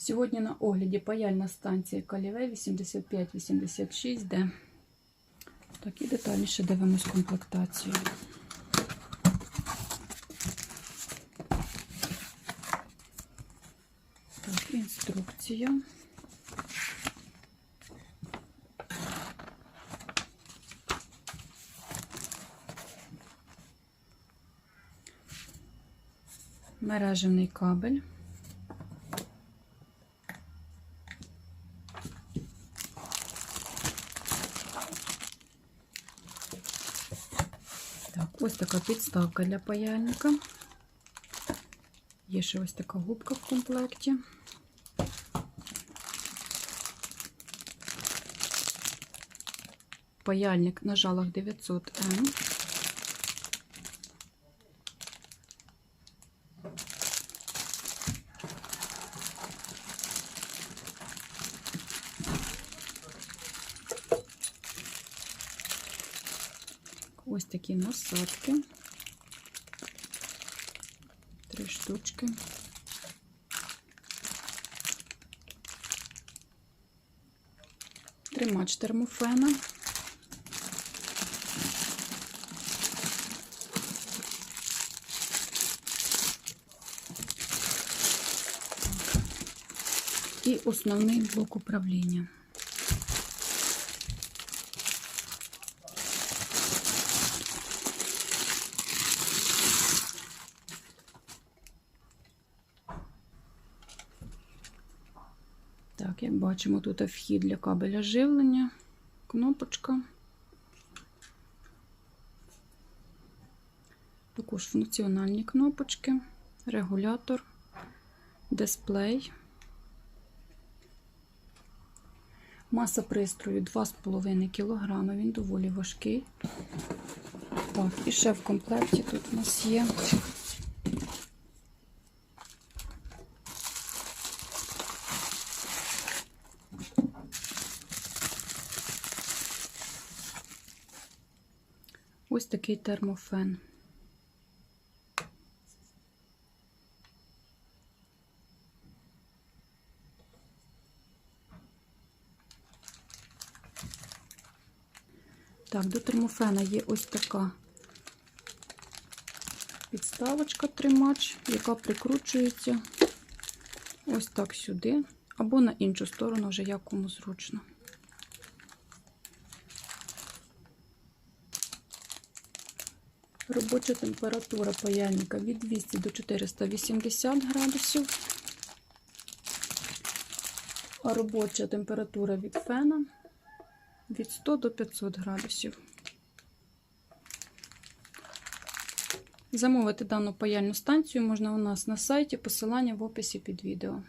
Сьогодні на огляді паяльна станція Каліве 8586D. Так, і детальніше дивимось комплектацію. Так, інструкція. Мережевний кабель. Так, ось така підставка для паяльника. Є ще ось така губка в комплекті. Паяльник на жалах 900М. Ось такі насадки. Три штучки. Тримач термофена. І основний блок управління. Як бачимо, тут вхід для кабеля живлення, кнопочка. Також функціональні кнопочки, регулятор, дисплей. Маса пристрою 2,5 кг, він доволі важкий. Так, і ще в комплекті тут у нас є ось такий термофен. Так, до термофена є ось така підставочка тримач, яка прикручується ось так сюди, або на іншу сторону, вже як кому зручно. Робоча температура паяльника від 200 до 480 градусів, а робоча температура від фена від 100 до 500 градусів. Замовити дану паяльну станцію можна у нас на сайті, посилання в описі під відео.